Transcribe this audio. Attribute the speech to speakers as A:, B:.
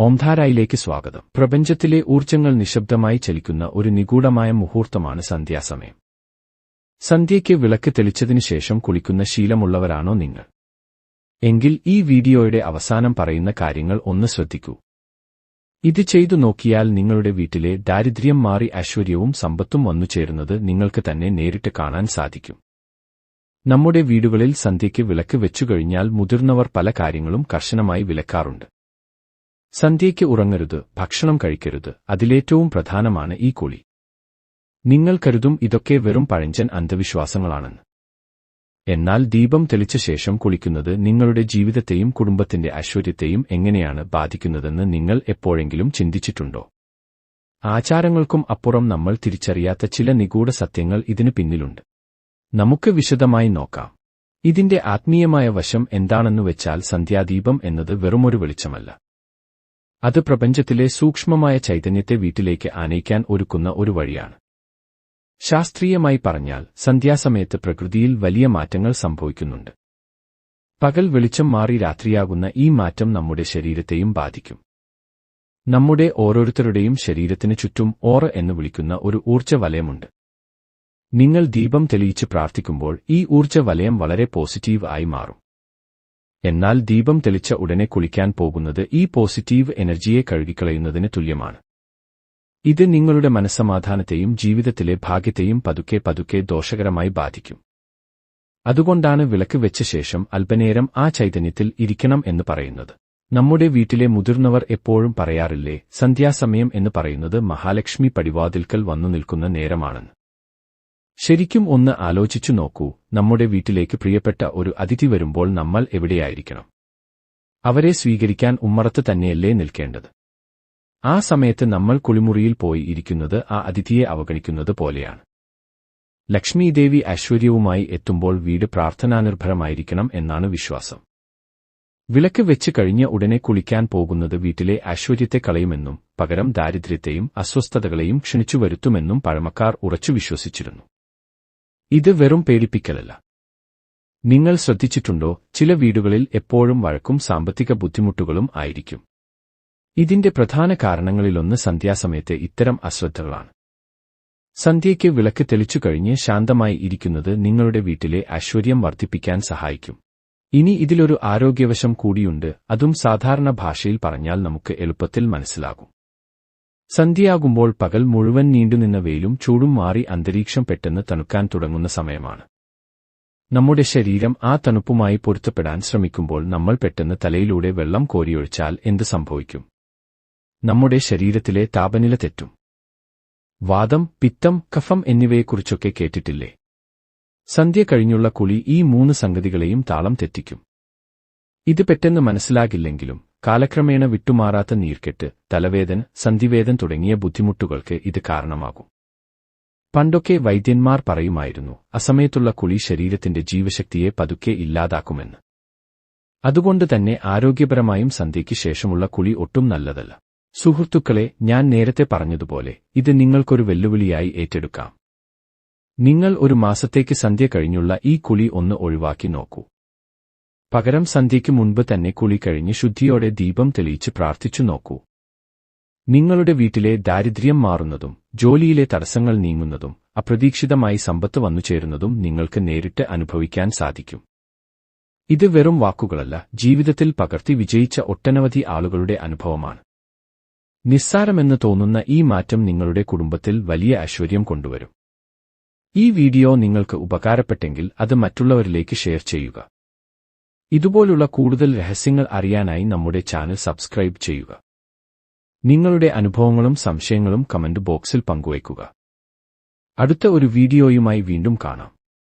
A: ഓംധാരായിലേക്ക് സ്വാഗതം. പ്രപഞ്ചത്തിലെ ഊർജങ്ങൾ നിശബ്ദമായി ചലിക്കുന്ന ഒരു നിഗൂഢമായ മുഹൂർത്തമാണ് സന്ധ്യാസമയം. സന്ധ്യയ്ക്ക് വിളക്ക് തെളിച്ചതിനു ശേഷം കുളിക്കുന്ന ശീലമുള്ളവരാണോ നിങ്ങൾ? എങ്കിൽ ഈ വീഡിയോയുടെ അവസാനം പറയുന്ന കാര്യങ്ങൾ ഒന്ന് ശ്രദ്ധിക്കൂ. ഇത് ചെയ്തു നോക്കിയാൽ നിങ്ങളുടെ വീട്ടിലെ ദാരിദ്ര്യം മാറി ഐശ്വര്യവും സമ്പത്തും വന്നു ചേരുന്നത് നിങ്ങൾക്ക് തന്നെ നേരിട്ട് കാണാൻ സാധിക്കും. നമ്മുടെ വീടുകളിൽ സന്ധ്യയ്ക്ക് വിളക്ക് വെച്ചുകഴിഞ്ഞാൽ മുതിർന്നവർ പല കാര്യങ്ങളും കർശനമായി വിലക്കാറുണ്ട്. സന്ധ്യയ്ക്ക് ഉറങ്ങരുത് ഭക്ഷണം കഴിക്കരുത്. അതിലേറ്റവും പ്രധാനമാണ് ഈ കുളി. നിങ്ങൾ കരുതും ഇതൊക്കെ വെറും പഴഞ്ചൻ അന്ധവിശ്വാസങ്ങളാണെന്ന്. എന്നാൽ ദീപം തെളിച്ച ശേഷം കുളിക്കുന്നത് നിങ്ങളുടെ ജീവിതത്തെയും കുടുംബത്തിന്റെ ഐശ്വര്യത്തെയും എങ്ങനെയാണ് ബാധിക്കുന്നതെന്ന് നിങ്ങൾ എപ്പോഴെങ്കിലും ചിന്തിച്ചിട്ടുണ്ടോ? ആചാരങ്ങൾക്കും അപ്പുറം നമ്മൾ തിരിച്ചറിയാത്ത ചില നിഗൂഢ സത്യങ്ങൾ ഇതിനു പിന്നിലുണ്ട്. നമുക്ക് വിശദമായി നോക്കാം. ഇതിന്റെ ആത്മീയമായ വശം എന്താണെന്നു വെച്ചാൽ സന്ധ്യാദീപം എന്നത് വെറുമൊരു വെളിച്ചമല്ല. അത് പ്രപഞ്ചത്തിലെ സൂക്ഷ്മമായ ചൈതന്യത്തെ വീട്ടിലേക്ക് ആനയിക്കാൻ ഒരുക്കുന്ന ഒരു വഴിയാണ്. ശാസ്ത്രീയമായി പറഞ്ഞാൽ സന്ധ്യാസമയത്ത് പ്രകൃതിയിൽ വലിയ മാറ്റങ്ങൾ സംഭവിക്കുന്നുണ്ട്. പകൽ വെളിച്ചം മാറി രാത്രിയാകുന്ന ഈ മാറ്റം നമ്മുടെ ശരീരത്തെയും ബാധിക്കും. നമ്മുടെ ഓരോരുത്തരുടെയും ശരീരത്തിന് ചുറ്റും ഓറ എന്ന് വിളിക്കുന്ന ഒരു ഊർജ വലയമുണ്ട് നിങ്ങൾ ദീപം തെളിയിച്ച് പ്രാർത്ഥിക്കുമ്പോൾ ഈ ഊർജ വലയം വളരെ പോസിറ്റീവ് ആയി മാറും. എന്നാൽ ദീപം തെളിച്ച ഉടനെ കുളിക്കാൻ പോകുന്നത് ഈ പോസിറ്റീവ് എനർജിയെ കഴുകിക്കളയുന്നതിന് തുല്യമാണ്. ഇത് നിങ്ങളുടെ മനസ്സമാധാനത്തെയും ജീവിതത്തിലെ ഭാഗ്യത്തെയും പതുക്കെ പതുക്കെ ദോഷകരമായി ബാധിക്കും. അതുകൊണ്ടാണ് വിളക്ക് വെച്ച ശേഷം അല്പനേരം ആ ചൈതന്യത്തിൽ ഇരിക്കണം എന്ന് പറയുന്നത്. നമ്മുടെ വീട്ടിലെ മുതിർന്നവർ എപ്പോഴും പറയാറില്ലേ സന്ധ്യാസമയം എന്ന് പറയുന്നത് മഹാലക്ഷ്മി പടിവാതിൽക്കൽ വന്നു നിൽക്കുന്ന നേരമാണെന്ന്. ശരിക്കും ഒന്ന് ആലോചിച്ചു നോക്കൂ. നമ്മുടെ വീട്ടിലേക്ക് പ്രിയപ്പെട്ട ഒരു അതിഥി വരുമ്പോൾ നമ്മൾ എവിടെയായിരിക്കണം? അവരെ സ്വീകരിക്കാൻ ഉമ്മറത്ത് തന്നെയല്ലേ നിൽക്കേണ്ടത്? ആ സമയത്ത് നമ്മൾ കുളിമുറിയിൽ പോയി ഇരിക്കുന്നത് ആ അതിഥിയെ അവഗണിക്കുന്നത് പോലെയാണ്. ലക്ഷ്മീദേവി ഐശ്വര്യവുമായി എത്തുമ്പോൾ വീട് പ്രാർത്ഥനാനിർഭരമായിരിക്കണം എന്നാണ് വിശ്വാസം. വിളക്ക് വെച്ച് കഴിഞ്ഞ ഉടനെ കുളിക്കാൻ പോകുന്നത് വീട്ടിലെ ഐശ്വര്യത്തെ കളയുമെന്നും പകരം ദാരിദ്ര്യത്തെയും അസ്വസ്ഥതകളെയും ക്ഷണിച്ചു വരുത്തുമെന്നും പഴമക്കാർ ഉറച്ചു വിശ്വസിച്ചിരുന്നു. ഇത് വെറും പേടിപ്പിക്കലല്ല. നിങ്ങൾ ശ്രദ്ധിച്ചിട്ടുണ്ടോ ചില വീടുകളിൽ എപ്പോഴും വഴക്കും സാമ്പത്തിക ബുദ്ധിമുട്ടുകളും ആയിരിക്കും. ഇതിന്റെ പ്രധാന കാരണങ്ങളിലൊന്ന് സന്ധ്യാസമയത്തെ ഇത്തരം അശ്രദ്ധകളാണ്. സന്ധ്യയ്ക്ക് വിളക്ക് തെളിച്ചു കഴിഞ്ഞ് ശാന്തമായി ഇരിക്കുന്നത് നിങ്ങളുടെ വീട്ടിലെ ഐശ്വര്യം വർദ്ധിപ്പിക്കാൻ സഹായിക്കും. ഇനി ഇതിലൊരു ആരോഗ്യവശം കൂടിയുണ്ട് അതും സാധാരണ ഭാഷയിൽ പറഞ്ഞാൽ നമുക്ക് എളുപ്പത്തിൽ മനസ്സിലാകും. സന്ധ്യയാകുമ്പോൾ പകൽ മുഴുവൻ നീണ്ടുനിന്ന വെയിലും ചൂടും മാറി അന്തരീക്ഷം പെട്ടെന്ന് തണുക്കാൻ തുടങ്ങുന്ന സമയമാണ്. നമ്മുടെ ശരീരം ആ തണുപ്പുമായി പൊരുത്തപ്പെടാൻ ശ്രമിക്കുമ്പോൾ നമ്മൾ പെട്ടെന്ന് തലയിലൂടെ വെള്ളം കോരിയൊഴിച്ചാൽ എന്ത് സംഭവിക്കും? നമ്മുടെ ശരീരത്തിലെ താപനില തെറ്റും. വാദം പിത്തം കഫം എന്നിവയെക്കുറിച്ചൊക്കെ കേട്ടിട്ടില്ലേ? സന്ധ്യ കഴിഞ്ഞുള്ള കുളി ഈ മൂന്ന് സംഗതികളെയും താളം തെറ്റിക്കും. ഇത് പെട്ടെന്ന് മനസ്സിലാകില്ലെങ്കിലും കാലക്രമേണ വിട്ടുമാറാത്ത നീർക്കെട്ട് തലവേദന സന്ധിവേദൻ തുടങ്ങിയ ബുദ്ധിമുട്ടുകൾക്ക് ഇത് കാരണമാകും. പണ്ടൊക്കെ വൈദ്യന്മാർ പറയുമായിരുന്നു അസമയത്തുള്ള കുളി ശരീരത്തിന്റെ ജീവശക്തിയെ പതുക്കെ ഇല്ലാതാക്കുമെന്ന്. അതുകൊണ്ട് തന്നെ ആരോഗ്യപരമായും സന്ധ്യയ്ക്ക് ശേഷമുള്ള കുളി ഒട്ടും നല്ലതല്ല. സുഹൃത്തുക്കളെ ഞാൻ നേരത്തെ പറഞ്ഞതുപോലെ ഇത് നിങ്ങൾക്കൊരു വെല്ലുവിളിയായി ഏറ്റെടുക്കാം. നിങ്ങൾ ഒരു മാസത്തേക്ക് സന്ധ്യ കഴിഞ്ഞുള്ള ഈ കുളി ഒന്ന് ഒഴിവാക്കി നോക്കൂ. പകരം സന്ധ്യയ്ക്ക് മുൻപ് തന്നെ കുളി കഴിഞ്ഞ് ശുദ്ധിയോടെ ദീപം തെളിയിച്ച് പ്രാർത്ഥിച്ചു നോക്കൂ. നിങ്ങളുടെ വീട്ടിലെ ദാരിദ്ര്യം മാറുന്നതും ജോലിയിലെ തടസ്സങ്ങൾ നീങ്ങുന്നതും അപ്രതീക്ഷിതമായി സമ്പത്ത് വന്നുചേരുന്നതും നിങ്ങൾക്ക് നേരിട്ട് അനുഭവിക്കാൻ സാധിക്കും. ഇത് വെറും വാക്കുകളല്ല ജീവിതത്തിൽ പകർത്തി വിജയിച്ച ഒട്ടനവധി ആളുകളുടെ അനുഭവമാണ്. നിസ്സാരമെന്ന് തോന്നുന്ന ഈ മാറ്റം നിങ്ങളുടെ കുടുംബത്തിൽ വലിയ ഐശ്വര്യം കൊണ്ടുവരും. ഈ വീഡിയോ നിങ്ങൾക്ക് ഉപകാരപ്പെട്ടെങ്കിൽ അത് മറ്റുള്ളവരിലേക്ക് ഷെയർ ചെയ്യുക. ഇതുപോലുള്ള കൂടുതൽ രഹസ്യങ്ങൾ അറിയാനായി നമ്മുടെ ചാനൽ സബ്സ്ക്രൈബ് ചെയ്യുക. നിങ്ങളുടെ അനുഭവങ്ങളും സംശയങ്ങളും കമന്റ് ബോക്സിൽ പങ്കുവയ്ക്കുക. അടുത്ത ഒരു വീഡിയോയുമായി വീണ്ടും കാണാം.